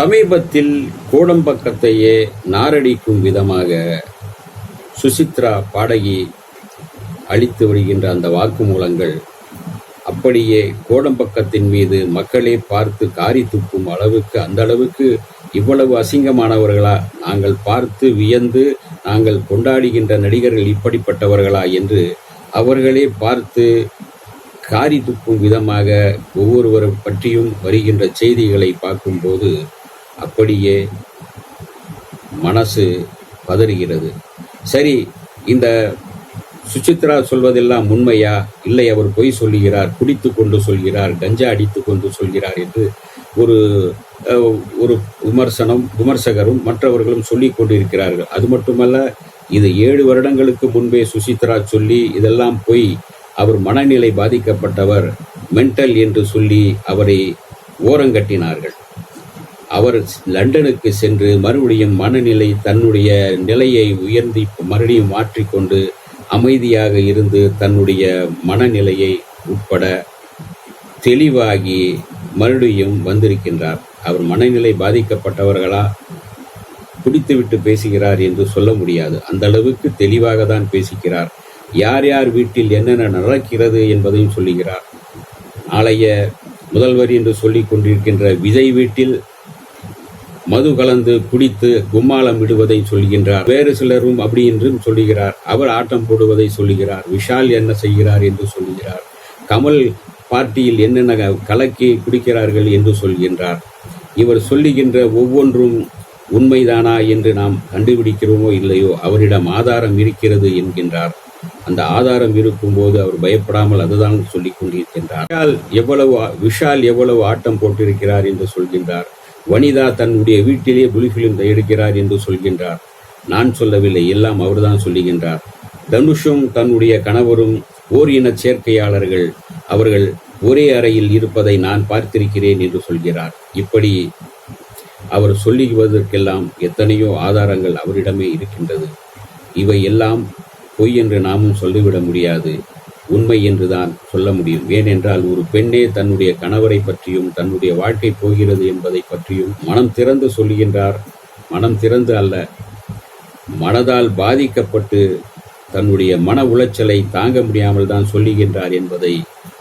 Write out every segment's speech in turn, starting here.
சமீபத்தில் கோடம்பக்கத்தையே நாரடிக்கும் விதமாக சுசித்ரா பாடகி அளித்து வருகின்ற அந்த வாக்குமூலங்கள் அப்படியே கோடம்பக்கத்தின் மீது மக்களே பார்த்து காரி துப்பும் அளவுக்கு அந்த அளவுக்கு இவ்வளவு அசிங்கமானவர்களா? நாங்கள் பார்த்து வியந்து நாங்கள் கொண்டாடுகின்ற நடிகர்கள் இப்படிப்பட்டவர்களா என்று அவர்களே பார்த்து காரி துப்பும் விதமாக ஒவ்வொருவர் பற்றியும் வருகின்ற செய்திகளை பார்க்கும்போது அப்படியே மனசு பதறுகிறது. சரி இந்த சுசித்ரா சொல்வதெல்லாம் உண்மையா? இல்லை அவர் பொய் சொல்லுகிறார் குடித்து கொண்டு சொல்கிறார் கஞ்சா அடித்து கொண்டு சொல்கிறார் என்று ஒரு ஒரு விமர்சனம் விமர்சகரும் மற்றவர்களும் சொல்லி கொண்டிருக்கிறார்கள். அது மட்டுமல்ல இது ஏழு வருடங்களுக்கு முன்பே சுசித்ரா சொல்லி இதெல்லாம் பொய். அவர் மனநிலை பாதிக்கப்பட்டவர் மென்டல் என்று சொல்லி அவரை ஓரங்கட்டினார்கள். அவர் லண்டனுக்கு சென்று மறுபடியும் மனநிலை தன்னுடைய நிலையை உயர்ந்தி மறுபடியும் மாற்றிக்கொண்டு அமைதியாக இருந்து தன்னுடைய மனநிலையை உட்பட தெளிவாகி மறுபடியும் வந்திருக்கின்றார். அவர் மனநிலை பாதிக்கப்பட்டவர்களா? குடித்துவிட்டு பேசுகிறார் என்று சொல்ல முடியாது. அந்த அளவுக்கு தெளிவாக தான் பேசுகிறார். யார் யார் வீட்டில் என்னென்ன நடக்கிறது என்பதையும் சொல்லுகிறார். நாளைய முதல்வர் என்று சொல்லிக் கொண்டிருக்கின்ற விஜய் வீட்டில் மது கலந்து குடித்து கும்மாளம் விடுவதை சொல்கின்றார். வேறு சிலரும் அப்படி என்றும் சொல்லுகிறார். அவர் ஆட்டம் போடுவதை சொல்லுகிறார். விஷால் என்ன செய்கிறார் என்று சொல்லுகிறார். கமல் பார்ட்டியில் என்னென்ன கலக்கி குடிக்கிறார்கள் என்று சொல்கின்றார். இவர் சொல்லுகின்ற ஒவ்வொன்றும் உண்மைதானா என்று நாம் கண்டுபிடிக்கிறோமோ இல்லையோ அவரிடம் ஆதாரம் இருக்கிறது என்கின்றார். அந்த ஆதாரம் இருக்கும்போது அவர் பயப்படாமல் அதுதான் சொல்லிக் கொண்டிருக்கின்றார். விஷால் எவ்வளவு விஷால் எவ்வளவு ஆட்டம் போட்டிருக்கிறார் என்று சொல்கின்றார். வனிதா தன்னுடைய வீட்டிலே புலிஃபிலிம் தயாரிக்கிறார் என்று சொல்கின்றார். நான் சொல்லவில்லை எல்லாம் அவர்தான் சொல்லுகின்றார். தனுஷும் தன்னுடைய கணவரும் ஓர் இன சேர்க்கையாளர்கள். அவர்கள் ஒரே அறையில் இருப்பதை நான் பார்த்திருக்கிறேன் என்று சொல்கிறார். இப்படி அவர் சொல்லுவதற்கெல்லாம் எத்தனையோ ஆதாரங்கள் அவரிடமே இருக்கின்றது. இவை எல்லாம் பொய் என்று நாமும் சொல்லிவிட முடியாது. உண்மை என்றுதான் சொல்ல முடியும். ஏனென்றால் ஒரு பெண்ணே தன்னுடைய கணவரை பற்றியும் தன்னுடைய வாழ்க்கை போகிறது என்பதை பற்றியும் மனம் திறந்து சொல்லுகின்றார். மனம் திறந்து அல்ல மனதால் பாதிக்கப்பட்டு தன்னுடைய மன உளைச்சலை தாங்க முடியாமல் தான் சொல்லுகின்றார் என்பதை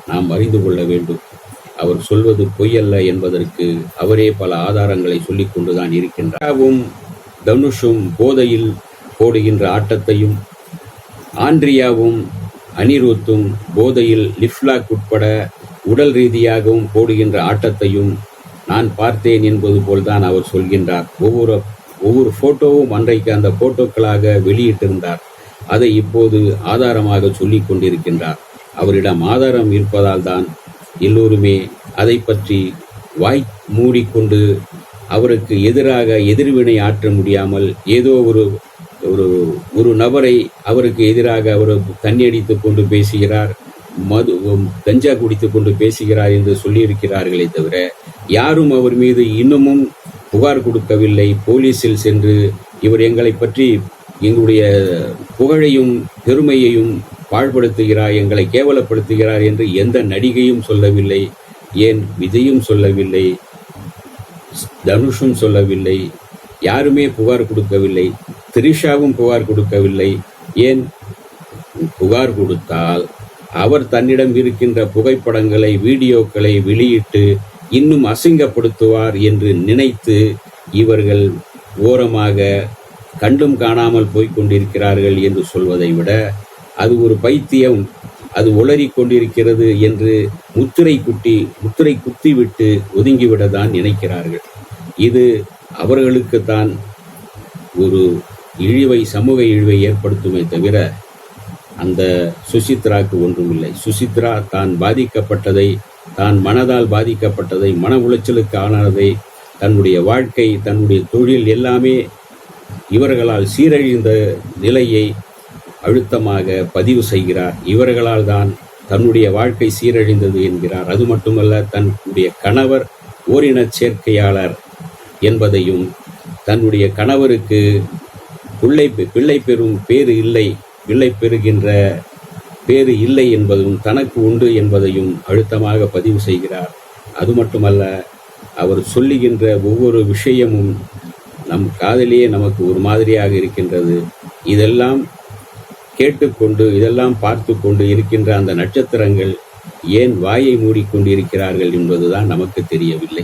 நாம் அறிந்து கொள்ள வேண்டும். அவர் சொல்வது பொய்யல்ல என்பதற்கு அவரே பல ஆதாரங்களை சொல்லிக் கொண்டுதான் இருக்கின்றாரும் தனுஷும் போதையில் போடுகின்ற ஆட்டத்தையும் ஆண்ட்ரியாவும் அனிருத்தும் போதையில் லிப்லாக் உட்பட உடல் ரீதியாகவும் போடுகின்ற ஆட்டத்தையும் நான் பார்த்தேன் என்பது போல்தான் அவர் சொல்கின்றார். ஒவ்வொரு ஒவ்வொரு ஃபோட்டோவும் அன்றைக்கு அந்த ஃபோட்டோக்களாக வெளியிட்டிருந்தார். அதை இப்போது ஆதாரமாக சொல்லிக் கொண்டிருக்கின்றார். அவரிடம் ஆதாரம் இருப்பதால் தான் எல்லோருமே அதை பற்றி வாய் மூடிக்கொண்டு அவருக்கு எதிராக எதிர்வினை ஆற்ற முடியாமல் ஏதோ ஒரு ஒரு ஒரு நபரை அவருக்கு எதிராக அவர் தண்ணியடித்து கொண்டு பேசுகிறார் மது கஞ்சா குடித்து கொண்டு பேசுகிறார் என்று சொல்லியிருக்கிறார்களே தவிர யாரும் அவர் மீது இன்னமும் புகார் கொடுக்கவில்லை. போலீஸில் சென்று இவர் எங்களை பற்றி எங்களுடைய புகழையும் பெருமையையும் பாழ்படுத்துகிறார் எங்களை கேவலப்படுத்துகிறார் என்று எந்த நடிகையும் சொல்லவில்லை ஏன் விஜயும் சொல்லவில்லை தனுஷும் சொல்லவில்லை யாருமே புகார் கொடுக்கவில்லை. திரிஷாவும் புகார் கொடுக்கவில்லை. ஏன்? புகார் கொடுத்தால் அவர் தன்னிடம் இருக்கின்ற புகைப்படங்களை வீடியோக்களை வெளியிட்டு இன்னும் அசிங்கப்படுத்துவார் என்று நினைத்து இவர்கள் ஓரமாக கண்டும் காணாமல் போய்க் கொண்டிருக்கிறார்கள் என்று சொல்வதை விட அது ஒரு பைத்தியம் அது உளறிக் கொண்டிருக்கிறது என்று முத்திரை குட்டி முத்திரை குத்திவிட்டு ஒதுங்கிவிட தான் நினைக்கிறார்கள். இது அவர்களுக்குத்தான் ஒரு இழிவை சமூக இழிவை ஏற்படுத்துமே தவிர அந்த சுசித்ராக்கு ஒன்றுமில்லை. சுசித்ரா தான் பாதிக்கப்பட்டதை தான் மனதால் பாதிக்கப்பட்டதை மன உளைச்சலுக்கு ஆனதை தன்னுடைய வாழ்க்கை தன்னுடைய தொழில் எல்லாமே இவர்களால் சீரழிந்த நிலையை அழுத்தமாக பதிவு செய்கிறார். இவர்களால் தான் தன்னுடைய வாழ்க்கை சீரழிந்தது என்கிறார். அது மட்டுமல்ல தன்னுடைய கணவர் ஓரின சேர்க்கையாளர் என்பதையும் தன்னுடைய கணவருக்கு பிள்ளை பிள்ளை பெறும் பேறு இல்லை. பிள்ளை பெறுகின்ற பேறு இல்லை என்பதும் தனக்கு உண்டு என்பதையும் அழுத்தமாக பதிவு செய்கிறார். அது மட்டுமல்ல அவர் சொல்லுகின்ற ஒவ்வொரு விஷயமும் நம் காதலியே நமக்கு ஒரு மாதிரியாக இருக்கின்றது. இதெல்லாம் கேட்டுக்கொண்டு இதெல்லாம் பார்த்து கொண்டு இருக்கின்ற அந்த நட்சத்திரங்கள் ஏன் வாயை மூடிக்கொண்டு இருக்கிறார்கள் என்பதுதான் நமக்கு தெரியவில்லை.